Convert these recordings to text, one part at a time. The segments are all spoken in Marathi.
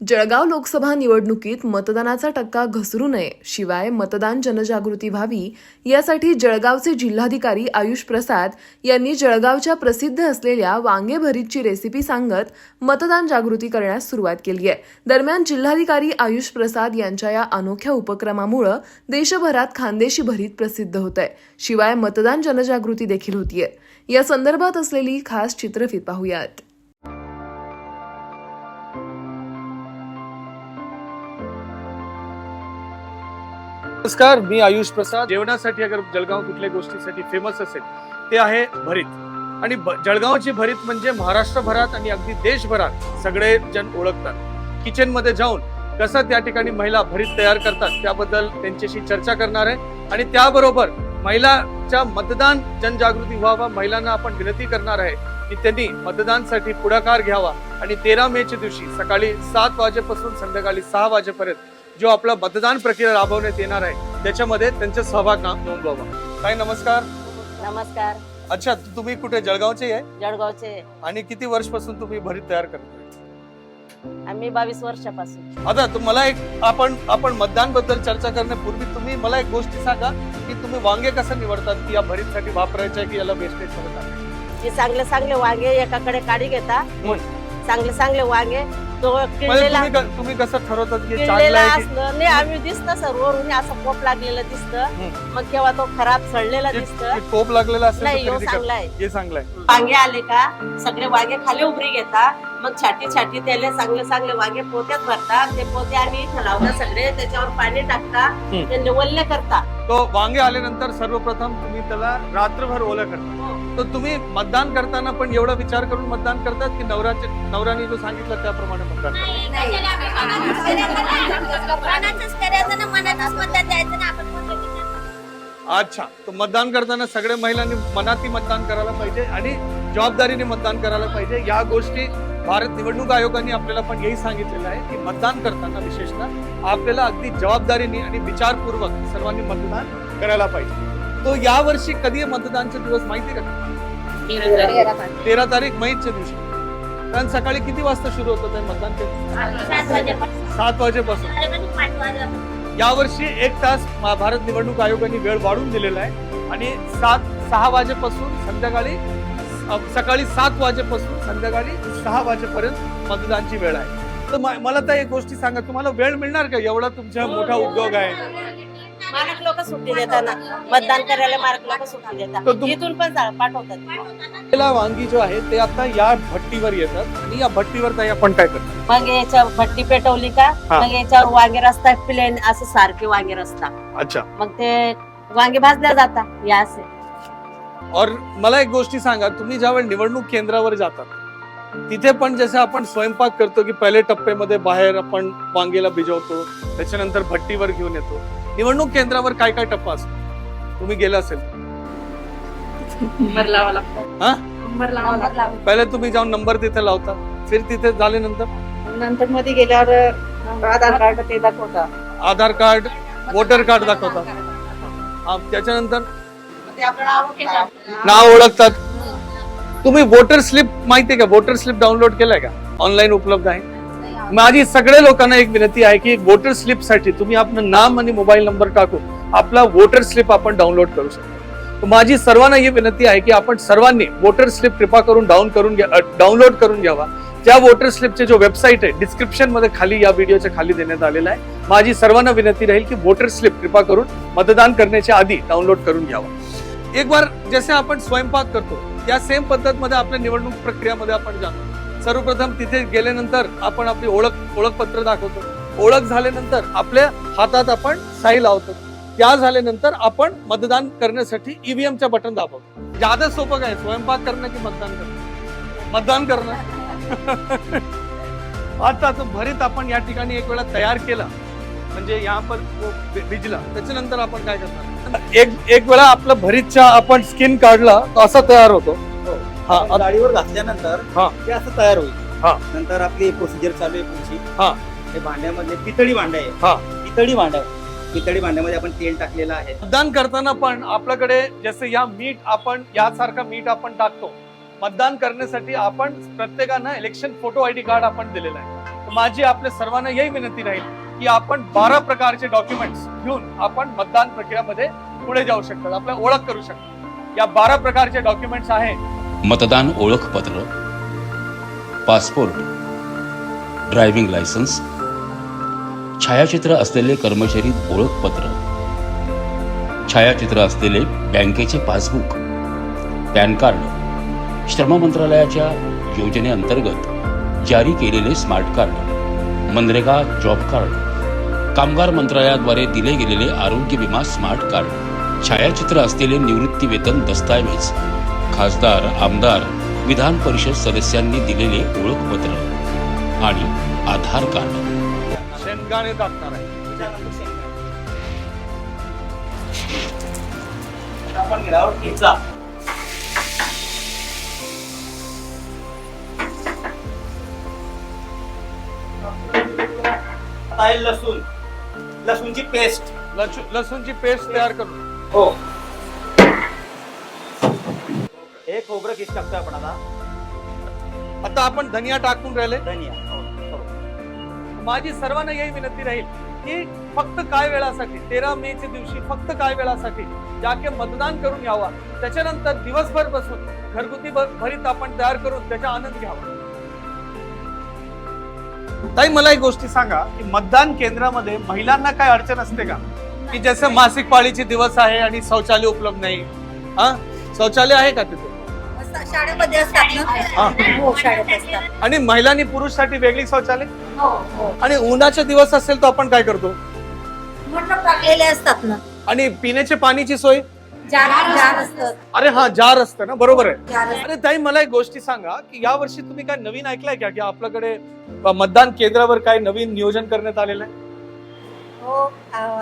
जळगाव लोकसभा निवडणुकीत मतदानाचा टक्का घसरू नये शिवाय मतदान जनजागृती व्हावी यासाठी जळगावचे जिल्हाधिकारी आयुष प्रसाद यांनी जळगावच्या प्रसिद्ध असलेल्या वांगे भरीतची रेसिपी सांगत मतदान जागृती करण्यास सुरुवात केली आहे दरम्यान जिल्हाधिकारी आयुष प्रसाद यांच्या या अनोख्या उपक्रमामुळं देशभरात खानदेशी भरीत प्रसिद्ध होत आहे शिवाय मतदान जनजागृती देखील होतीये. या संदर्भात असलेली खास चित्रफित पाहूयात. नमस्कार मी आयुष प्रसाद. जेवणासाठी अगर जळगाव कुठल्या गोष्टीसाठी फेमस असेल ते आहे भरीत. आणि जळगावची भरीत म्हणजे महाराष्ट्रभरात आणि अगदी देशभरात सगळे जण ओळखतात. किचनमध्ये जाऊन कसं त्या ठिकाणी महिला भरीत तयार करतात त्याबद्दल त्यांच्याशी चर्चा करणार आहे. आणि त्याबरोबर महिलाच्या मतदान जनजागृती व्हावा महिलांना आपण विनंती करणार आहे की त्यांनी मतदानसाठी पुढाकार घ्यावा. आणि तेरा मेच्या दिवशी सकाळी सात वाजेपासून संध्याकाळी सहा वाजेपर्यंत जो आपला मतदान प्रक्रिया राबवण्यात येणार आहे त्याच्यामध्ये त्यांचा सहभाग ना- नोंदवावा ताई नमस्कार. नमस्कार. अच्छा तुम्ही कुठे? जळगावचे आहे? जळगावचे आणि किती वर्षपासून तुम्ही भरीत तयार करताय? आम्ही बावीस वर्षापासून. आता मला एक आपण आपण मतदानबद्दल चर्चा करण्यापूर्वी तुम्ही मला एक गोष्टी सांगा की तुम्ही वांगे कसं निवडतात की या भरीतसाठी वापरायचं की याला वेस्टेज टाकायचं? जे चांगले चांगले वांगे एकाकडे काढी घेता चांगले चांगले वांगे तो म्हणजे किडलेला तुम्ही क- तुम्ही कसं ठरवतात की चांगलं किडलेला आहे की असलं? नाही आम्ही दिसत सर वरून असं पोप लागलेलं दिसतं. मग केव्हा तो खराब सडलेला की- दिसतं. की टोप लागलेला असेल तर नाही ह्यो खरेदी चांगला करा. आहे. हे चांगलं आहे. वांगे आले का? सगळे वांगे खाली उभरी घेता. मग छाटी छाटी त्याला चांगले चांगले वांगे पोत्यात भरतात. ते पोते आम्ही इथं लावता सगळे. त्याच्यावर पाणी टाकता ते निवल्ले करता तो वांगे आल्यानंतर सर्वप्रथम तुम्ही त्याला रात्रभर ओलं करता. तर तुम्ही मतदान करताना पण एवढा विचार करून मतदान करतात की नवऱ्याचे नवऱ्याने जो सांगितलं त्याप्रमाणे मतदान करतात. अच्छा. तर मतदान करताना सगळ्या महिलांनी मनाती मतदान करायला पाहिजे आणि जबाबदारीने मतदान करायला पाहिजे. या गोष्टी भारत निवडणूक आयोगाने आपल्याला पण हेही सांगितलेलं आहे की मतदान करताना विशेषतः आपल्याला अगदी जबाबदारीने आणि विचारपूर्वक सर्वांनी मतदान करायला पाहिजे. तो यावर्षी कधी मतदानचे दिवस माहिती का? तेरा तारीख. मईच्या दिवशी. कारण सकाळी किती वाजता सुरू होतं ते मतदान ते? सात वाजेपासून. यावर्षी एक तास भारत निवडणूक आयोगाने वेळ वाढवून दिलेला आहे. आणि सात सहा वाजेपासून संध्याकाळी सकाळी सात वाजेपासून संध्याकाळी सहा वाजेपर्यंत मतदानची वेळ आहे. तर मला तर एक गोष्टी सांगा तुम्हाला वेळ मिळणार का? एवढा तुमचा मोठा उद्योग आहे. मालक लोक सुट्टी देतात ना मतदान करायला मालक लोक सुट्टी देतात. इथून पण पाठवतात. पहिला वांगी जो आहे ते आता या भट्टीवर येतात. आणि या भट्टीवर ताई आपण काय करतो? मग याच्यावर भट्टी पेटवली का? हा. मग याच्यावर वांगे रस्ता प्लेन असं सारखे वांगे रस्ता. अच्छा. मग ते वांगे भाजल्या जातात. या असे. और मला एक गोष्टी सांगा तुम्ही ज्यावेळी निवडणूक केंद्रावर जातात तिथे पण जसं आपण स्वयंपाक करतो की पहिले टप्प्यामध्ये बाहेर आपण वांगेला भिजवतो त्याच्यानंतर भट्टीवर घेऊन येतो. निवडणूक केंद्रावर काय काय टप्पा असतो तुम्ही गेला असेल. हा? पहिले तुम्ही जाऊन नंबर तिथे लावता फिर तिथे झाल्यानंतर? नंतर मध्ये गेल्यावर आधार कार्ड ते दाखवता. आधार कार्ड वोटर कार्ड दाखवता. त्याच्यानंतर? नाव ओळखतात. तुम्ही वोटर स्लिप माहितीये का? वोटर स्लिप डाउनलोड केलाय का? ऑनलाईन उपलब्ध आहे. माझी सगळ्या लोकांना एक विनंती आहे की वोटर स्लिपसाठी तुम्ही आपलं नाम आणि मोबाईल नंबर टाकून आपला वोटर स्लिप आपण डाउनलोड करू शकतो. माझी सर्वांना ही विनंती आहे की आपण सर्वांनी वोटर स्लिप कृपा करून डाऊन करून घ्या डाउनलोड करून घ्यावा. त्या वोटर स्लिपचे जो वेबसाईट आहे डिस्क्रिप्शनमध्ये खाली या व्हिडिओच्या खाली देण्यात आलेला आहे. माझी सर्वांना विनंती राहील की वोटर स्लिप कृपा करून मतदान करण्याच्या आधी डाउनलोड करून घ्यावा. एक बार जसे आपण स्वयंपाक करतो या सेम पद्धतमध्ये आपल्या निवडणूक प्रक्रियामध्ये आपण जातो. सर्वप्रथम तिथे गेल्यानंतर आपण आपली ओळख ओळखपत्र दाखवतो. ओळख झाल्यानंतर आपल्या हातात आपण साई लावतो. त्या झाल्यानंतर आपण मतदान करण्यासाठी ईव्हीएमच्या बटन दाबवतो. जादा सोपं काय स्वयंपाक करणं की मतदान करणं? मतदान करणं. आता तो भरीत आपण या ठिकाणी एक वेळा तयार केला. म्हणजे या पण भिजला. त्याच्यानंतर आपण काय करणार? एक एक वेळा आपलं भरीतच्या आपण स्किन काढला तर असा तयार होतो. हा, आता- गाडीवर घातल्यानंतर हा. ते असं तयार होईल. हा. नंतर आपली प्रोसिजर चालू आहे पुढची. हा. हे भांड्यामधले पितळी भांड हा. आहे पितळी भांड. आहे पितळी भांड्यामध्ये आपण तेल टाकलेलं आहे. मतदान करताना पण आपल्याकडे जसे या मीठ आपण यासारखा मीठ आपण टाकतो. मतदान करण्यासाठी आपण प्रत्येकानं इलेक्शन फोटो आयडी कार्ड आपण दिलेलं आहे. तर माझी आपल्या सर्वांना यही विनंती राहील. की आपण बारा प्रकारचे डॉक्युमेंट्स घेऊन आपण मतदान प्रक्रियामध्ये पुढे जाऊ शकतो आपल्या ओळख करू शकतो. या बारा प्रकारचे डॉक्युमेंट्स आहे. मतदान ओळखपत्र पासपोर्ट ड्रायव्हिंग लायसन्स छायाचित्र असलेले कर्मचारी ओळखपत्र छायाचित्र असलेले बँकेचे पासबुक पॅन कार्ड श्रम मंत्रालयाच्या योजनेअंतर्गत जारी केलेले smart card MNREGA job card कामगार मंत्रालयाद्वारे दिले गेलेले आरोग्य विमा स्मार्ट कार्ड. छायाचित्र असलेले निवृत्ती वेतन दस्तावेज खासदार आमदार विधान परिषद सदस्यांनी दिलेले ओळखपत्र. आणि आधार कार्ड. शेंगाने टाकणार आहे. आपण लसूणची पेस्ट. लसू- लसूणची पेस्ट तयार करून हो. हे खोबरं किस टाकतोय आपण आता? आता आपण धनिया टाकून राहिले. धनिया हो, हो. माझी सर्वांना यही विनंती राहील की फक्त काय वेळासाठी तेरा मे च्या दिवशी फक्त काय वेळासाठी जाके मतदान करून यावा त्याच्यानंतर दिवसभर बसून घरगुती भ- भरीत आपण तयार करून त्याचा आनंद घ्यावा. ताई मला एक गोष्टी सांगा की मतदान केंद्रामध्ये महिलांना काय अडचण असते का? की जसं मासिक पाळीचे दिवस आहे आणि शौचालय उपलब्ध नाही. हा? शौचालय आहे का तिथे? शाळेमध्ये असतात ना? हा. शाळेत असतात. आणि महिलांनी पुरुषसाठी वेगळी शौचालय? हो हो. आणि उन्हाचे दिवस असेल तर आपण काय करतो? टाकलेले असतात ना. आणि पिण्याच्या पाण्याची सोय? अरे हा जार असतं ना बरोबर आहे. अरे ताई मला एक गोष्टी सांगा की या वर्षी तुम्ही काय नवीन ऐकलंय का की आपल्याकडे मतदान केंद्रावर काय नवीन नियोजन करण्यात आलेलं आहे? हो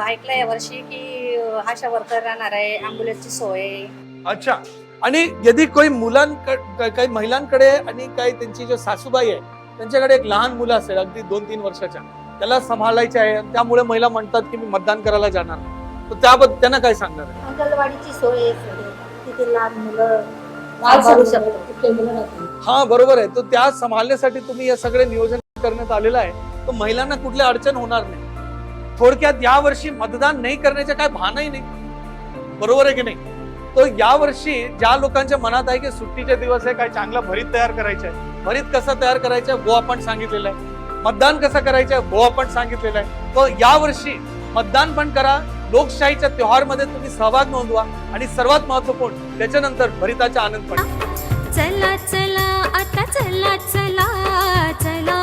ऐकलंय या वर्षी की आशा वर्कर राहणार आहे अँब्युलन्सची सोय. अच्छा. आणि यदि कोई मुलांकडे काही महिलांकडे आणि काही त्यांची जो सासूबाई आहे त्यांच्याकडे एक लहान मुलं असेल अगदी दोन तीन वर्षाच्या त्याला सांभाळायचे आहे त्यामुळे महिला म्हणतात की मी मतदान करायला जाणार. तर त्याबद्दल त्यांना काय सांगणार आहे? अंगणवाडीची सोय आहे. तिथे लहान मुलं हा बरोबर आहे. तो त्या सांभाळण्यासाठी तुम्ही हे सगळे नियोजन करण्यात आलेलं आहे. तर महिलांना कुठली अडचण होणार नाही. थोडक्यात या वर्षी मतदान नाही करण्याच्या काय भानही नाही. बरोबर आहे की नाही? तो या वर्षी ज्या लोकांच्या मनात आहे की सुट्टीचे दिवस आहे काय चांगला भरीत तयार करायचं आहे. भरीत कसं तयार करायचं आहे, वो आपण सांगितलेलं आहे. मतदान कसं करायचं आहे, वो आपण सांगितलेलं आहे. तो या वर्षी मतदान पण करा. लोकशाहीच्या त्योहारमध्ये तुम्ही सहभाग नोंदवा. आणि सर्वात महत्त्वपूर्ण त्याच्यानंतर भरिताचा आनंद पण. चला चला आता चला चला चला.